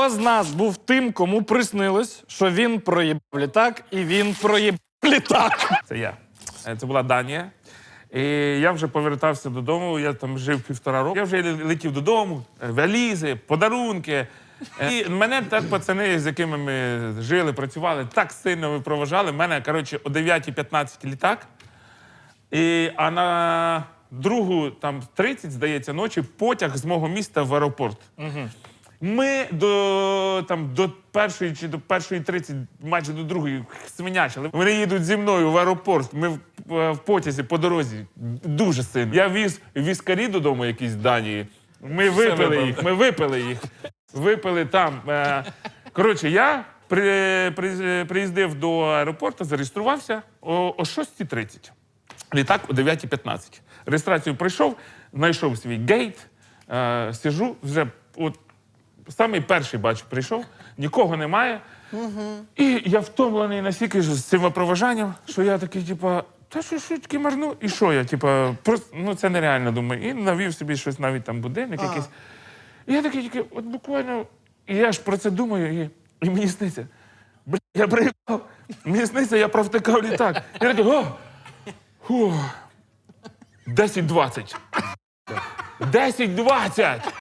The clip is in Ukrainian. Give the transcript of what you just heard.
Хто з нас був тим, кому приснилось, що він проїбав літак, і він проїбав літак? Це я. Е, Це була Данія. І я вже повертався додому. Я там жив півтора року. Я вже летів додому, е, валізи, подарунки. Е, І мене так пацани, з якими ми жили, працювали, так сильно випроважали. Мене, коротше, о 9.15 літак. І, а на другу, там 30, здається, ночі потяг з мого міста в аеропорт. Ми до, там, до першої чи до першої 30, майже до другої свинячили. Вони їдуть зі мною в аеропорт. Ми в, в потязі по дорозі дуже сильно. Я віз віскарі додому, якісь з Данії. Ми випили їх, ми випили їх. Випили там. Е, коротше, я при, при, приїздив до аеропорту, зареєструвався о, о 6.30. Літак о 9.15. Реєстрацію пройшов, знайшов свій гейт, е, сижу, вже от самий перший бачу, прийшов, нікого немає. І я втомлений настільки ж з цим випроважанням, що я такий, типа, та що що марну? І що я? Типа, просто ну це нереально думаю. І навів собі щось навіть там будильник якийсь. І я такий тільки, от буквально, і я ж про це думаю, і, і мені сниться. Бля, я приїхав, мені сниться, я провтикав літак. Я такий, о! Фу. 10-20. 10-20!